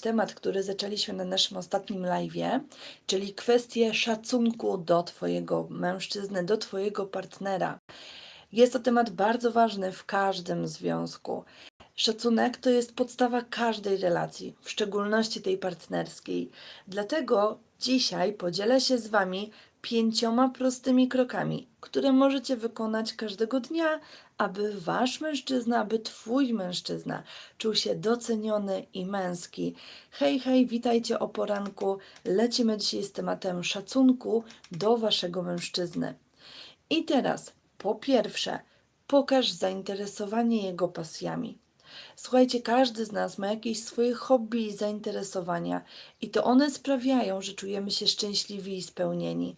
temat, który zaczęliśmy na naszym ostatnim live'ie, czyli kwestię szacunku do Twojego mężczyzny, do Twojego partnera. Jest to temat bardzo ważny w każdym związku. Szacunek to jest podstawa każdej relacji, w szczególności tej partnerskiej. Dlatego dzisiaj podzielę się z Wami pięcioma prostymi krokami, które możecie wykonać każdego dnia, aby Wasz mężczyzna, aby Twój mężczyzna czuł się doceniony i męski. Hej, hej, witajcie o poranku. Lecimy dzisiaj z tematem szacunku do Waszego mężczyzny. I teraz, po pierwsze, pokaż zainteresowanie jego pasjami. Słuchajcie, każdy z nas ma jakieś swoje hobby i zainteresowania, i to one sprawiają, że czujemy się szczęśliwi i spełnieni.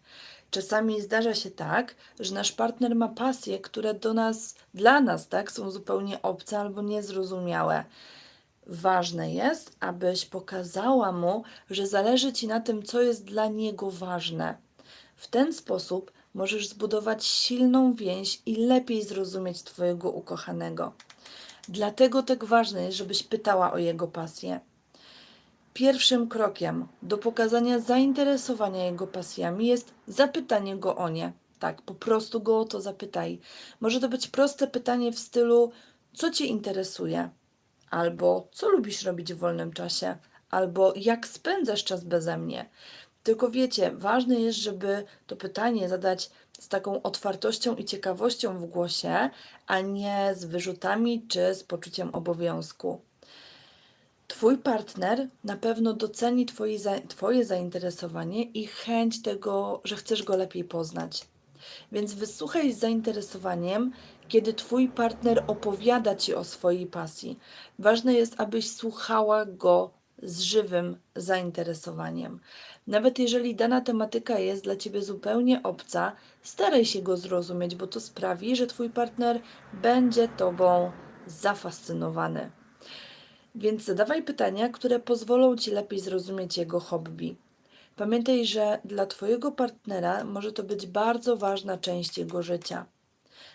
Czasami zdarza się tak, że nasz partner ma pasje, które do nas, dla nas, tak, są zupełnie obce albo niezrozumiałe. Ważne jest, abyś pokazała mu, że zależy ci na tym, co jest dla niego ważne. W ten sposób możesz zbudować silną więź i lepiej zrozumieć Twojego ukochanego. Dlatego tak ważne jest, żebyś pytała o jego pasję. Pierwszym krokiem do pokazania zainteresowania jego pasjami jest zapytanie go o nie. Tak, po prostu go o to zapytaj. Może to być proste pytanie w stylu: Co cię interesuje? Albo co lubisz robić w wolnym czasie? Albo jak spędzasz czas beze mnie? Tylko wiecie, ważne jest, żeby to pytanie zadać z taką otwartością i ciekawością w głosie, a nie z wyrzutami czy z poczuciem obowiązku. Twój partner na pewno doceni twoje, twoje zainteresowanie i chęć tego, że chcesz go lepiej poznać. Więc wysłuchaj z zainteresowaniem, kiedy Twój partner opowiada Ci o swojej pasji. Ważne jest, abyś słuchała go z żywym zainteresowaniem. Nawet jeżeli dana tematyka jest dla Ciebie zupełnie obca, staraj się go zrozumieć, bo to sprawi, że Twój partner będzie Tobą zafascynowany. Więc zadawaj pytania, które pozwolą Ci lepiej zrozumieć jego hobby. Pamiętaj, że dla Twojego partnera może to być bardzo ważna część jego życia.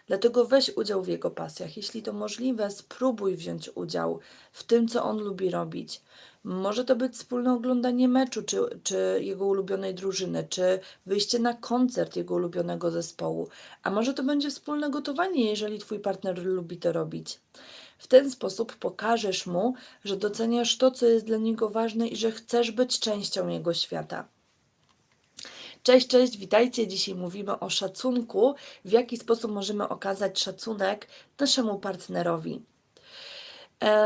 Dlatego weź udział w jego pasjach. Jeśli to możliwe, spróbuj wziąć udział w tym, co on lubi robić. Może to być wspólne oglądanie meczu, czy, czy jego ulubionej drużyny, czy wyjście na koncert jego ulubionego zespołu. A może to będzie wspólne gotowanie, jeżeli twój partner lubi to robić. W ten sposób pokażesz mu, że doceniasz to, co jest dla niego ważne i że chcesz być częścią jego świata. Cześć, cześć, witajcie. Dzisiaj mówimy o szacunku, w jaki sposób możemy okazać szacunek naszemu partnerowi.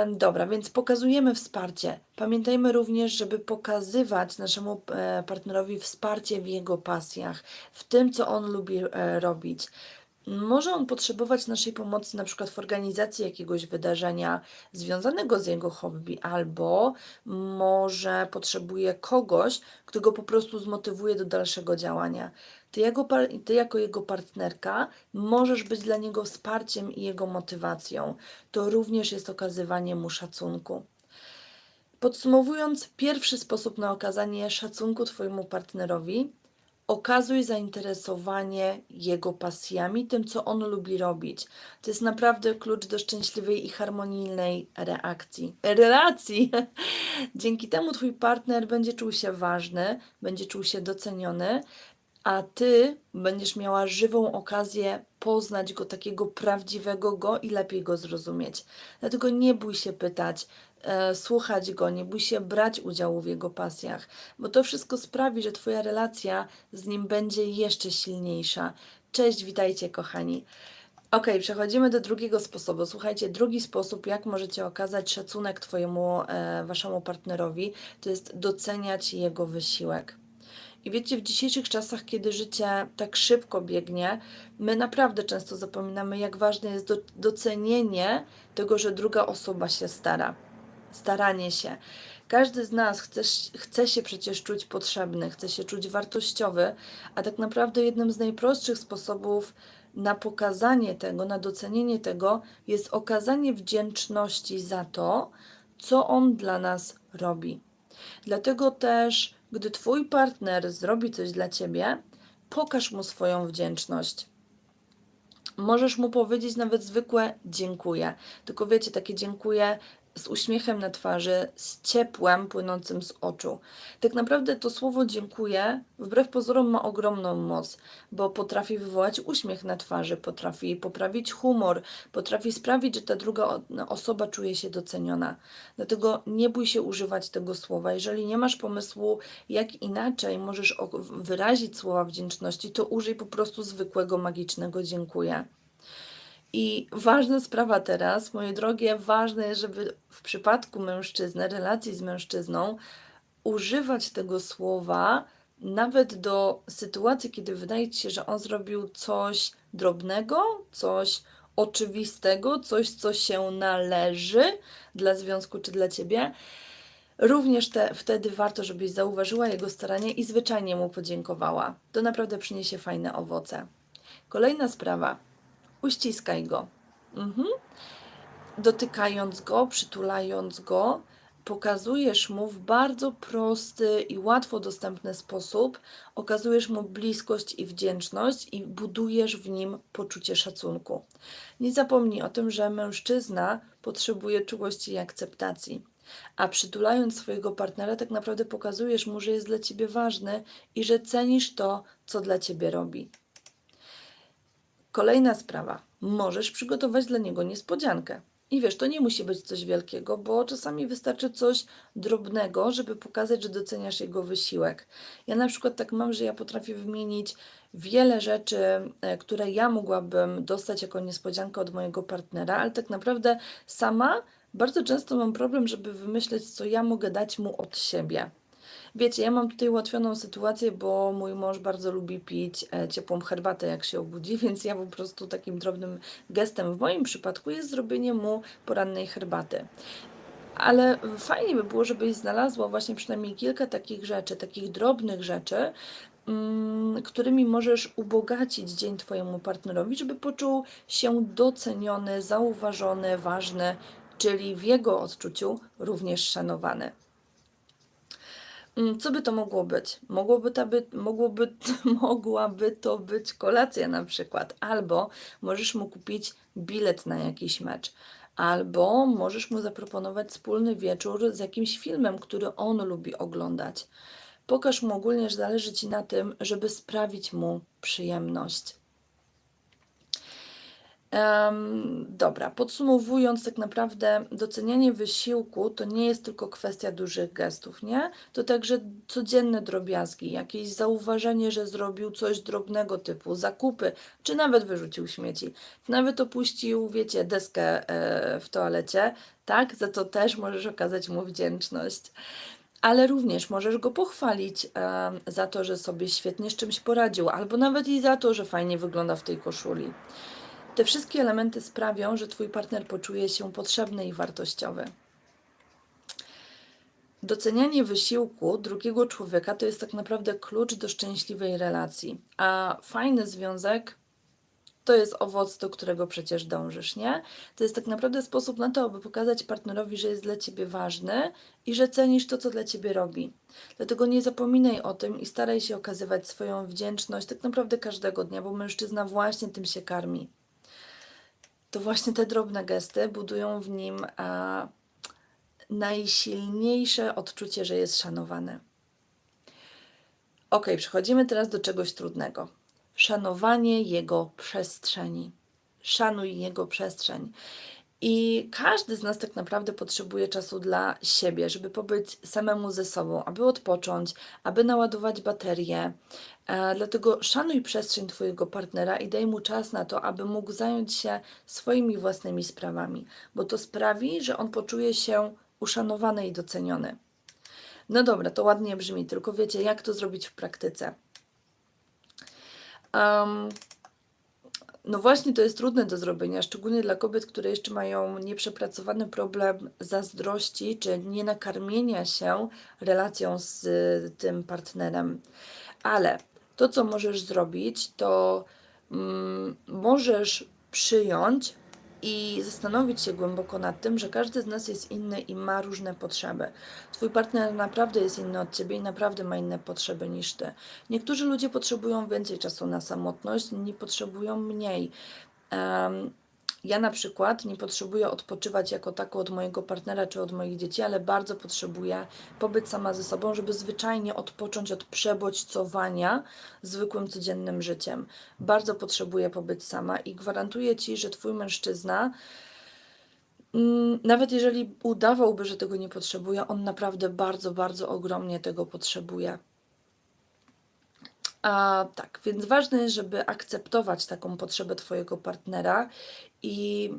Dobra, więc pokazujemy wsparcie. Pamiętajmy również, żeby pokazywać naszemu e, partnerowi wsparcie w jego pasjach, w tym, co on lubi e, robić. Może on potrzebować naszej pomocy na przykład w organizacji jakiegoś wydarzenia związanego z jego hobby, albo może potrzebuje kogoś, kto go po prostu zmotywuje do dalszego działania. Ty, jako, ty jako jego partnerka możesz być dla niego wsparciem i jego motywacją. To również jest okazywanie mu szacunku. Podsumowując, pierwszy sposób na okazanie szacunku Twojemu partnerowi okazuj zainteresowanie jego pasjami, tym, co on lubi robić. To jest naprawdę klucz do szczęśliwej i harmonijnej reakcji. Relacji. Dzięki temu twój partner będzie czuł się ważny, będzie czuł się doceniony, a ty będziesz miała żywą okazję poznać go, takiego prawdziwego go i lepiej go zrozumieć. Dlatego nie bój się pytać, e, słuchać go, nie bój się brać udziału w jego pasjach, bo to wszystko sprawi, że Twoja relacja z nim będzie jeszcze silniejsza. Cześć, witajcie, kochani. Ok, przechodzimy do drugiego sposobu. Słuchajcie, drugi sposób, jak możecie okazać szacunek Twojemu, e, Waszemu partnerowi, to jest doceniać jego wysiłek. Wiecie, w dzisiejszych czasach, kiedy życie tak szybko biegnie, my naprawdę często zapominamy, jak ważne jest do, docenienie tego, że druga osoba się stara. Staranie się. Każdy z nas chce, chce się przecież czuć potrzebny, chce się czuć wartościowy, a tak naprawdę jednym z najprostszych sposobów na pokazanie tego, na docenienie tego jest okazanie wdzięczności za to, co on dla nas robi. Dlatego też gdy Twój partner zrobi coś dla Ciebie, pokaż mu swoją wdzięczność. Możesz mu powiedzieć nawet zwykłe dziękuję. Tylko wiecie, takie dziękuję z uśmiechem na twarzy, z ciepłem płynącym z oczu. Tak naprawdę to słowo dziękuję, wbrew pozorom, ma ogromną moc, bo potrafi wywołać uśmiech na twarzy, potrafi poprawić humor, potrafi sprawić, że ta druga o- osoba czuje się doceniona. Dlatego nie bój się używać tego słowa. Jeżeli nie masz pomysłu, jak inaczej możesz wyrazić słowa wdzięczności, to użyj po prostu zwykłego, magicznego dziękuję. I ważna sprawa teraz, moje drogie, ważne jest, żeby w przypadku mężczyzny, relacji z mężczyzną, używać tego słowa nawet do sytuacji, kiedy wydaje ci się, że on zrobił coś drobnego, coś oczywistego, coś, co się należy dla związku czy dla ciebie. Również te, wtedy warto, żebyś zauważyła jego staranie i zwyczajnie mu podziękowała. To naprawdę przyniesie fajne owoce. Kolejna sprawa. Uściskaj go. Mhm. Dotykając go, przytulając go, pokazujesz mu w bardzo prosty i łatwo dostępny sposób, okazujesz mu bliskość i wdzięczność i budujesz w nim poczucie szacunku. Nie zapomnij o tym, że mężczyzna potrzebuje czułości i akceptacji. A przytulając swojego partnera, tak naprawdę pokazujesz mu, że jest dla ciebie ważny i że cenisz to, co dla ciebie robi. Kolejna sprawa. Możesz przygotować dla niego niespodziankę. I wiesz, to nie musi być coś wielkiego, bo czasami wystarczy coś drobnego, żeby pokazać, że doceniasz jego wysiłek. Ja na przykład tak mam, że ja potrafię wymienić wiele rzeczy, e, które ja mogłabym dostać jako niespodziankę od mojego partnera, ale tak naprawdę sama bardzo często mam problem, żeby wymyśleć, co ja mogę dać mu od siebie. Wiecie, ja mam tutaj ułatwioną sytuację, bo mój mąż bardzo lubi pić e, ciepłą herbatę, jak się obudzi, więc ja po prostu takim drobnym gestem w moim przypadku jest zrobienie mu porannej herbaty. Ale fajnie by było, żebyś znalazła właśnie przynajmniej kilka takich rzeczy, takich drobnych rzeczy, mm, którymi możesz ubogacić dzień Twojemu partnerowi, żeby poczuł się doceniony, zauważony, ważny, czyli w jego odczuciu również szanowany. Mm, Co by to mogło być? Mogłoby by, mogłoby, mogłaby to być kolacja na przykład, albo możesz mu kupić bilet na jakiś mecz, albo możesz mu zaproponować wspólny wieczór z jakimś filmem, który on lubi oglądać. Pokaż mu ogólnie, że zależy ci na tym, żeby sprawić mu przyjemność. Em, dobra, podsumowując, tak naprawdę docenianie wysiłku to nie jest tylko kwestia dużych gestów, nie? To także codzienne drobiazgi, jakieś zauważenie, że zrobił coś drobnego typu zakupy, czy nawet wyrzucił śmieci, nawet opuścił, wiecie, deskę e, w toalecie, tak? Za to też możesz okazać mu wdzięczność. Ale również możesz go pochwalić em, za to, że sobie świetnie z czymś poradził, albo nawet i za to, że fajnie wygląda w tej koszuli. Te wszystkie elementy sprawią, że Twój partner poczuje się potrzebny i wartościowy. Docenianie wysiłku drugiego człowieka to jest tak naprawdę klucz do szczęśliwej relacji, a fajny związek to jest owoc, do którego przecież dążysz, nie? To jest tak naprawdę sposób na to, aby pokazać partnerowi, że jest dla ciebie ważny i że cenisz to, co dla ciebie robi. Dlatego nie zapominaj o tym i staraj się okazywać swoją wdzięczność tak naprawdę każdego dnia, bo mężczyzna właśnie tym się karmi to właśnie te drobne gesty budują w nim a, najsilniejsze odczucie, że jest szanowany. Ok, przechodzimy teraz do czegoś trudnego. Szanowanie jego przestrzeni. Szanuj jego przestrzeń. I każdy z nas tak naprawdę potrzebuje czasu dla siebie, żeby pobyć samemu ze sobą, aby odpocząć, aby naładować baterię. E, dlatego szanuj przestrzeń Twojego partnera i daj mu czas na to, aby mógł zająć się swoimi własnymi sprawami, bo to sprawi, że on poczuje się uszanowany i doceniony. No dobra, to ładnie brzmi, tylko wiecie, jak to zrobić w praktyce. Um, no właśnie, to jest trudne do zrobienia, szczególnie dla kobiet, które jeszcze mają nieprzepracowany problem zazdrości czy nienakarmienia się relacją z y, tym partnerem. Ale to, co możesz zrobić, to mm, możesz przyjąć i zastanowić się głęboko nad tym, że każdy z nas jest inny i ma różne potrzeby. Twój partner naprawdę jest inny od ciebie i naprawdę ma inne potrzeby niż ty. Niektórzy ludzie potrzebują więcej czasu na samotność, inni potrzebują mniej. Ja na przykład nie potrzebuję odpoczywać jako tako od mojego partnera czy od moich dzieci, ale bardzo potrzebuję pobyć sama ze sobą, żeby zwyczajnie odpocząć od przebodźcowania zwykłym, codziennym życiem. Bardzo potrzebuję pobyć sama i gwarantuję ci, że twój mężczyzna, mm, nawet jeżeli udawałby, że tego nie potrzebuje, on naprawdę bardzo, bardzo ogromnie tego potrzebuje. A tak, więc ważne jest, żeby akceptować taką potrzebę Twojego partnera i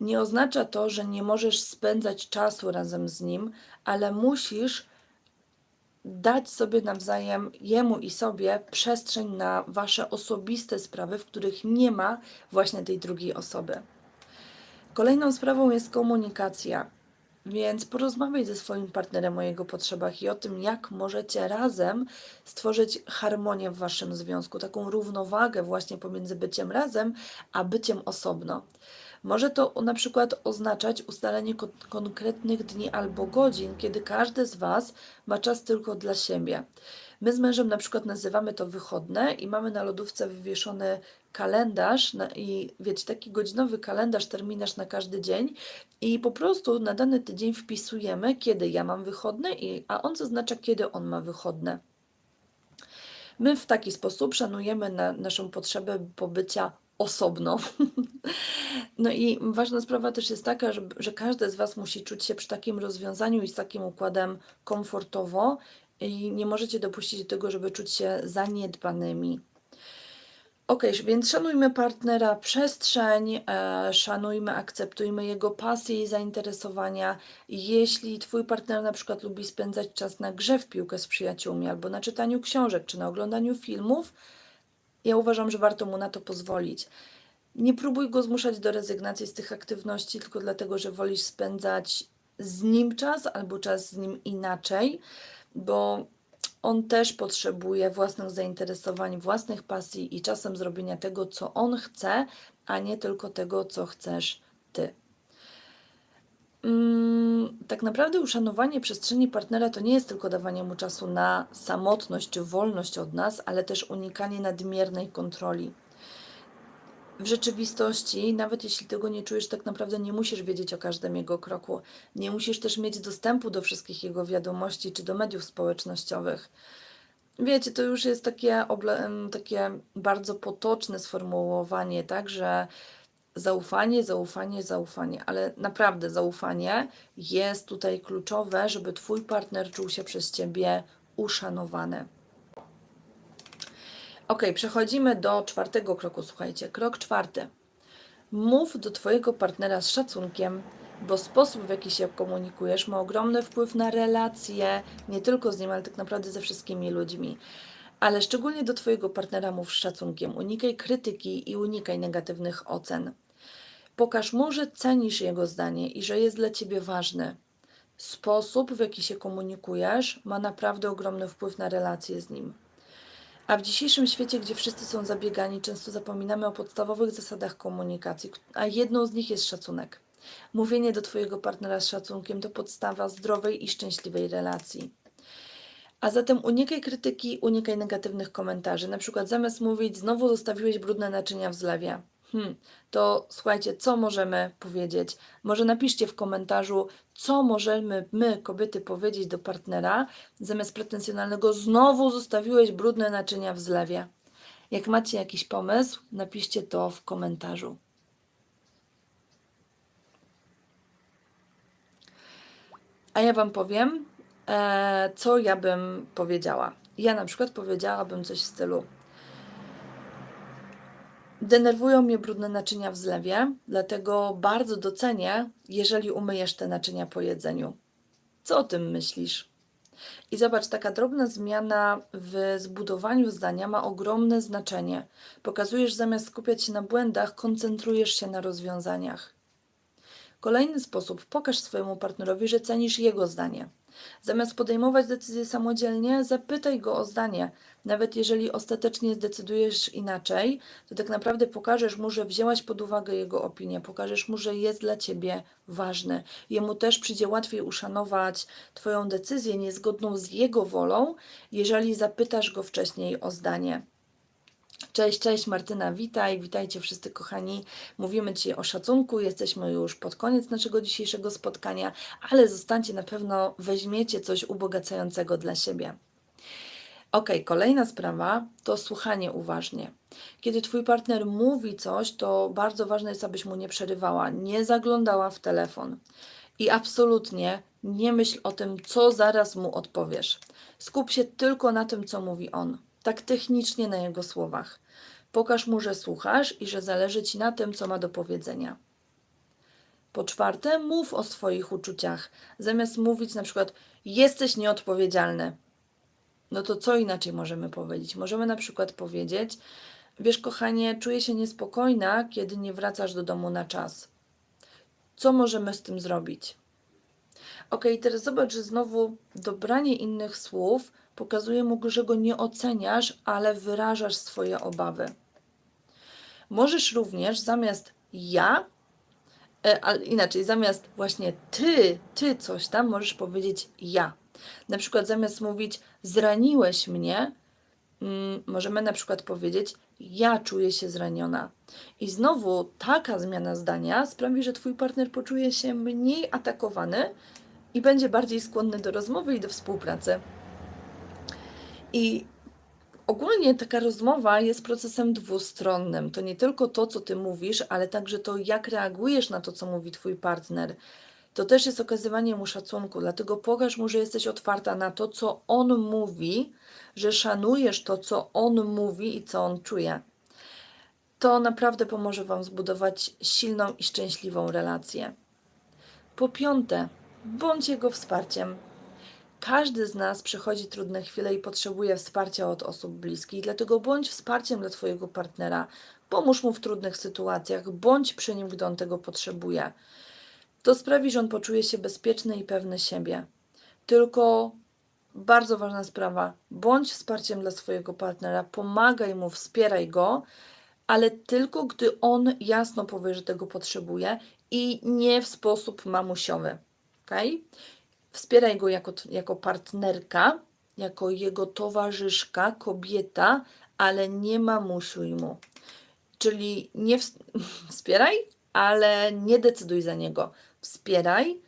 nie oznacza to, że nie możesz spędzać czasu razem z nim, ale musisz dać sobie nawzajem, jemu i sobie, przestrzeń na Wasze osobiste sprawy, w których nie ma właśnie tej drugiej osoby. Kolejną sprawą jest komunikacja. Więc porozmawiaj ze swoim partnerem o jego potrzebach i o tym, jak możecie razem stworzyć harmonię w waszym związku, taką równowagę właśnie pomiędzy byciem razem a byciem osobno. Może to na przykład oznaczać ustalenie ko- konkretnych dni albo godzin, kiedy każdy z Was ma czas tylko dla siebie. My z mężem na przykład nazywamy to wychodne i mamy na lodówce wywieszony kalendarz na, i wiecie, taki godzinowy kalendarz, terminarz na każdy dzień i po prostu na dany tydzień wpisujemy, kiedy ja mam wychodne, i, a on zaznacza, kiedy on ma wychodne. My w taki sposób szanujemy na, naszą potrzebę pobycia osobno. No i ważna sprawa też jest taka, że, że każdy z Was musi czuć się przy takim rozwiązaniu i z takim układem komfortowo i nie możecie dopuścić do tego, żeby czuć się zaniedbanymi. Ok, więc szanujmy partnera, przestrzeń, e, szanujmy, akceptujmy jego pasje i zainteresowania. Jeśli Twój partner na przykład lubi spędzać czas na grze w piłkę z przyjaciółmi, albo na czytaniu książek, czy na oglądaniu filmów, ja uważam, że warto mu na to pozwolić. Nie próbuj go zmuszać do rezygnacji z tych aktywności tylko dlatego, że wolisz spędzać z nim czas albo czas z nim inaczej, bo on też potrzebuje własnych zainteresowań, własnych pasji i czasem zrobienia tego, co on chce, a nie tylko tego, co chcesz ty. Mm, tak naprawdę uszanowanie przestrzeni partnera to nie jest tylko dawanie mu czasu na samotność czy wolność od nas, ale też unikanie nadmiernej kontroli. W rzeczywistości, nawet jeśli tego nie czujesz, tak naprawdę nie musisz wiedzieć o każdym jego kroku. Nie musisz też mieć dostępu do wszystkich jego wiadomości czy do mediów społecznościowych. Wiecie, to już jest takie, takie bardzo potoczne sformułowanie, tak, że zaufanie, zaufanie, zaufanie, ale naprawdę zaufanie jest tutaj kluczowe, żeby Twój partner czuł się przez Ciebie uszanowany. Ok, przechodzimy do czwartego kroku. Słuchajcie, krok czwarty. Mów do Twojego partnera z szacunkiem, bo sposób, w jaki się komunikujesz, ma ogromny wpływ na relacje, nie tylko z nim, ale tak naprawdę ze wszystkimi ludźmi. Ale szczególnie do Twojego partnera mów z szacunkiem. Unikaj krytyki i unikaj negatywnych ocen. Pokaż mu, że cenisz jego zdanie i że jest dla ciebie ważny. Sposób, w jaki się komunikujesz, ma naprawdę ogromny wpływ na relacje z nim. A w dzisiejszym świecie, gdzie wszyscy są zabiegani, często zapominamy o podstawowych zasadach komunikacji, a jedną z nich jest szacunek. Mówienie do Twojego partnera z szacunkiem to podstawa zdrowej i szczęśliwej relacji. A zatem unikaj krytyki, unikaj negatywnych komentarzy. Na przykład zamiast mówić, znowu zostawiłeś brudne naczynia w zlewie. Hmm, to słuchajcie, co możemy powiedzieć? Może napiszcie w komentarzu, co możemy my, kobiety, powiedzieć do partnera, zamiast pretensjonalnego znowu zostawiłeś brudne naczynia w zlewie. Jak macie jakiś pomysł, napiszcie to w komentarzu. A ja Wam powiem, e, co ja bym powiedziała. Ja na przykład powiedziałabym coś w stylu Denerwują mnie brudne naczynia w zlewie, dlatego bardzo docenię, jeżeli umyjesz te naczynia po jedzeniu. Co o tym myślisz? I zobacz, taka drobna zmiana w zbudowaniu zdania ma ogromne znaczenie. Pokazujesz, zamiast skupiać się na błędach, koncentrujesz się na rozwiązaniach. Kolejny sposób, pokaż swojemu partnerowi, że cenisz jego zdanie. Zamiast podejmować decyzje samodzielnie, zapytaj go o zdanie. Nawet jeżeli ostatecznie zdecydujesz inaczej, to tak naprawdę pokażesz mu, że wzięłaś pod uwagę jego opinię, pokażesz mu, że jest dla ciebie ważny. Jemu też przyjdzie łatwiej uszanować Twoją decyzję niezgodną z jego wolą, jeżeli zapytasz go wcześniej o zdanie. Cześć, cześć Martyna, witaj, witajcie wszyscy kochani. Mówimy dzisiaj o szacunku, jesteśmy już pod koniec naszego dzisiejszego spotkania, ale zostańcie na pewno, weźmiecie coś ubogacającego dla siebie. Ok, kolejna sprawa to słuchanie uważnie. Kiedy twój partner mówi coś, to bardzo ważne jest, abyś mu nie przerywała, nie zaglądała w telefon i absolutnie nie myśl o tym, co zaraz mu odpowiesz. Skup się tylko na tym, co mówi on, tak technicznie na jego słowach. Pokaż mu, że słuchasz i że zależy ci na tym, co ma do powiedzenia. Po czwarte, mów o swoich uczuciach. Zamiast mówić na przykład, jesteś nieodpowiedzialny, no to co inaczej możemy powiedzieć? Możemy na przykład powiedzieć: Wiesz, kochanie, czuję się niespokojna, kiedy nie wracasz do domu na czas. Co możemy z tym zrobić? Ok, teraz zobacz, że znowu dobranie innych słów pokazuje mu, że go nie oceniasz, ale wyrażasz swoje obawy. Możesz również zamiast ja, ale inaczej, zamiast właśnie ty, ty coś tam, możesz powiedzieć ja. Na przykład zamiast mówić zraniłeś mnie, mm, możemy na przykład powiedzieć ja czuję się zraniona. I znowu taka zmiana zdania sprawi, że twój partner poczuje się mniej atakowany i będzie bardziej skłonny do rozmowy i do współpracy. I ogólnie taka rozmowa jest procesem dwustronnym. To nie tylko to, co ty mówisz, ale także to, jak reagujesz na to, co mówi twój partner. To też jest okazywanie mu szacunku, dlatego pokaż mu, że jesteś otwarta na to, co on mówi, że szanujesz to, co on mówi i co on czuje. To naprawdę pomoże Wam zbudować silną i szczęśliwą relację. Po piąte, bądź jego wsparciem. Każdy z nas przechodzi trudne chwile i potrzebuje wsparcia od osób bliskich, dlatego bądź wsparciem dla Twojego partnera. Pomóż mu w trudnych sytuacjach, bądź przy nim, gdy on tego potrzebuje. To sprawi, że on poczuje się bezpieczny i pewny siebie. Tylko bardzo ważna sprawa: bądź wsparciem dla swojego partnera, pomagaj mu, wspieraj go, ale tylko gdy on jasno powie, że tego potrzebuje i nie w sposób mamusiowy. Okay? Wspieraj go jako, jako partnerka, jako jego towarzyszka, kobieta, ale nie mamusiuj mu. Czyli nie wspieraj, ale nie decyduj za niego. Wspieraj,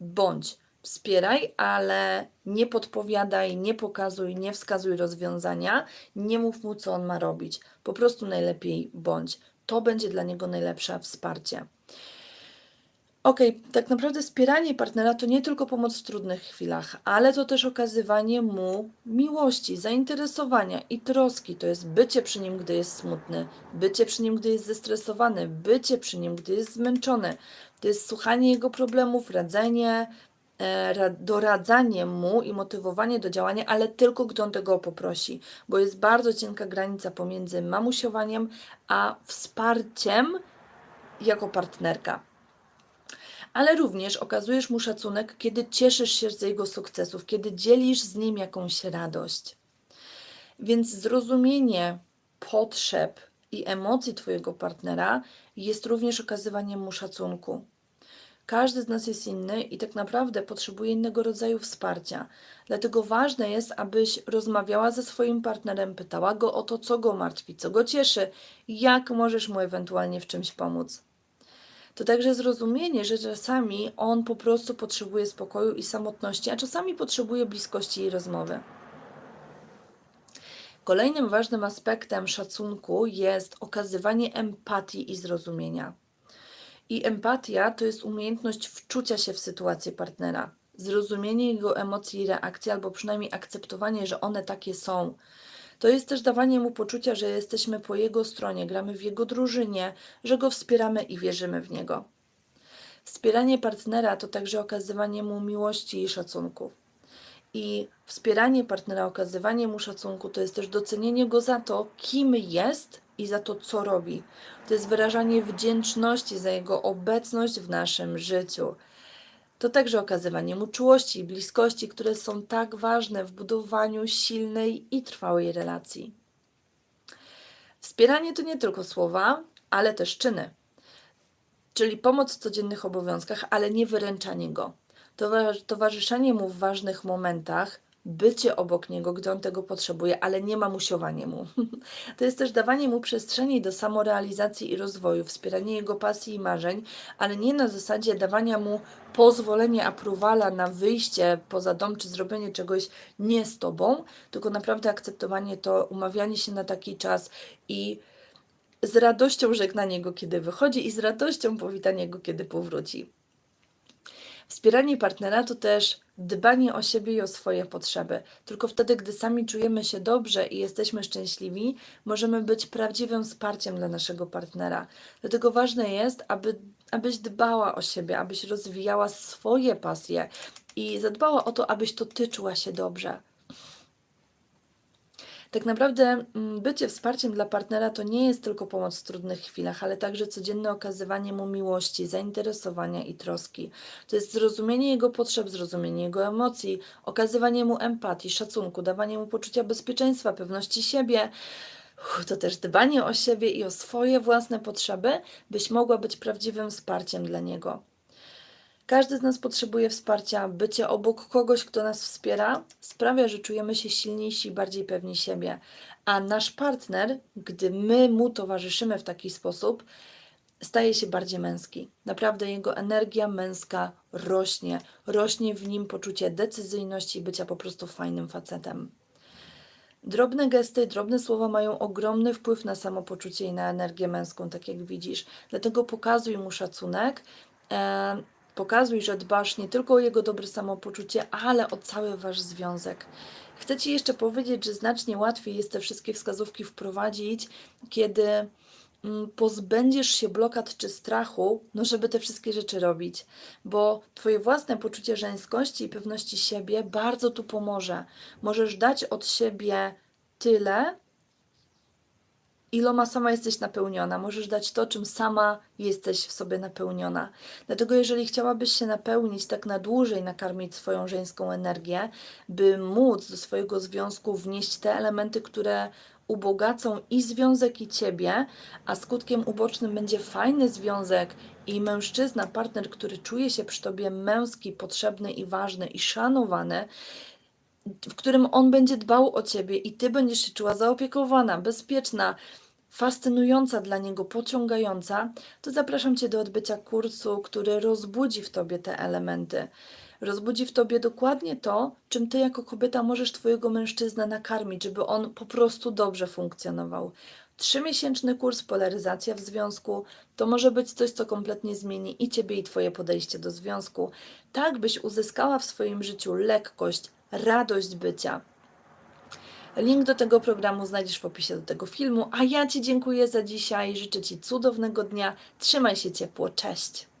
bądź wspieraj, ale nie podpowiadaj, nie pokazuj, nie wskazuj rozwiązania, nie mów mu, co on ma robić. Po prostu najlepiej bądź. To będzie dla niego najlepsze wsparcie. Ok, tak naprawdę wspieranie partnera to nie tylko pomoc w trudnych chwilach, ale to też okazywanie mu miłości, zainteresowania i troski. To jest bycie przy nim, gdy jest smutny, bycie przy nim, gdy jest zestresowany, bycie przy nim, gdy jest zmęczony. To jest słuchanie jego problemów, radzenie, e, doradzanie mu i motywowanie do działania, ale tylko gdy on tego poprosi, bo jest bardzo cienka granica pomiędzy mamusiowaniem a wsparciem jako partnerka ale również okazujesz mu szacunek, kiedy cieszysz się z jego sukcesów, kiedy dzielisz z nim jakąś radość. Więc zrozumienie potrzeb i emocji Twojego partnera jest również okazywaniem mu szacunku. Każdy z nas jest inny i tak naprawdę potrzebuje innego rodzaju wsparcia. Dlatego ważne jest, abyś rozmawiała ze swoim partnerem, pytała go o to, co go martwi, co go cieszy, jak możesz mu ewentualnie w czymś pomóc to także zrozumienie, że czasami on po prostu potrzebuje spokoju i samotności, a czasami potrzebuje bliskości i rozmowy. Kolejnym ważnym aspektem szacunku jest okazywanie empatii i zrozumienia. I empatia to jest umiejętność wczucia się w sytuację partnera, zrozumienie jego emocji i reakcji, albo przynajmniej akceptowanie, że one takie są to jest też dawanie mu poczucia, że jesteśmy po jego stronie, gramy w jego drużynie, że go wspieramy i wierzymy w niego. Wspieranie partnera to także okazywanie mu miłości i szacunku. I wspieranie partnera, okazywanie mu szacunku to jest też docenienie go za to, kim jest i za to, co robi. To jest wyrażanie wdzięczności za jego obecność w naszym życiu to także okazywanie mu czułości i bliskości, które są tak ważne w budowaniu silnej i trwałej relacji. Wspieranie to nie tylko słowa, ale też czyny, czyli pomoc w codziennych obowiązkach, ale nie wyręczanie go. Towarzyszenie mu w ważnych momentach, bycie obok niego, gdy on tego potrzebuje, ale nie mamusiowanie mu. To jest też dawanie mu przestrzeni do samorealizacji i rozwoju, wspieranie jego pasji i marzeń, ale nie na zasadzie dawania mu pozwolenia, apruwala na wyjście poza dom czy zrobienie czegoś nie z tobą, tylko naprawdę akceptowanie to, umawianie się na taki czas i z radością żegnanie go, kiedy wychodzi, i z radością powitanie go, kiedy powróci. Wspieranie partnera to też dbanie o siebie i o swoje potrzeby. Tylko wtedy, gdy sami czujemy się dobrze i jesteśmy szczęśliwi, możemy być prawdziwym wsparciem dla naszego partnera. Dlatego ważne jest, aby, abyś dbała o siebie, abyś rozwijała swoje pasje i zadbała o to, abyś to ty czuła się dobrze. Tak naprawdę mm, bycie wsparciem dla partnera to nie jest tylko pomoc w trudnych chwilach, ale także codzienne okazywanie mu miłości, zainteresowania i troski. To jest zrozumienie jego potrzeb, zrozumienie jego emocji, okazywanie mu empatii, szacunku, dawanie mu poczucia bezpieczeństwa, pewności siebie. To też dbanie o siebie i o swoje własne potrzeby, byś mogła być prawdziwym wsparciem dla niego. Każdy z nas potrzebuje wsparcia. Bycie obok kogoś, kto nas wspiera, sprawia, że czujemy się silniejsi i bardziej pewni siebie. A nasz partner, gdy my mu towarzyszymy w taki sposób, staje się bardziej męski. Naprawdę jego energia męska rośnie. Rośnie w nim poczucie decyzyjności i bycia po prostu fajnym facetem. Drobne gesty, drobne słowa mają ogromny wpływ na samopoczucie i na energię męską, tak jak widzisz. Dlatego pokazuj mu szacunek. E, Pokazuj, że dbasz nie tylko o jego dobre samopoczucie, ale o cały wasz związek. Chcę Ci jeszcze powiedzieć, że znacznie łatwiej jest te wszystkie wskazówki wprowadzić, kiedy mm, pozbędziesz się blokad czy strachu, no żeby te wszystkie rzeczy robić, bo Twoje własne poczucie żeńskości i pewności siebie bardzo tu pomoże. Możesz dać od siebie tyle, iloma sama jesteś napełniona. Możesz dać to, czym sama jesteś w sobie napełniona. Dlatego, jeżeli chciałabyś się napełnić tak na dłużej, nakarmić swoją żeńską energię, by móc do swojego związku wnieść te elementy, które ubogacą i związek, i ciebie, a skutkiem ubocznym będzie fajny związek i mężczyzna, partner, który czuje się przy tobie męski, potrzebny i ważny i szanowany, w którym on będzie dbał o ciebie i ty będziesz się czuła zaopiekowana, bezpieczna, fascynująca dla niego, pociągająca, to zapraszam cię do odbycia kursu, który rozbudzi w tobie te elementy. Rozbudzi w tobie dokładnie to, czym ty jako kobieta możesz twojego mężczyznę nakarmić, żeby on po prostu dobrze funkcjonował. Trzymiesięczny kurs polaryzacja w związku to może być coś, co kompletnie zmieni i ciebie, i twoje podejście do związku, tak byś uzyskała w swoim życiu lekkość, radość bycia. Link do tego programu znajdziesz w opisie do tego filmu, a ja Ci dziękuję za dzisiaj, życzę Ci cudownego dnia, trzymaj się ciepło, cześć!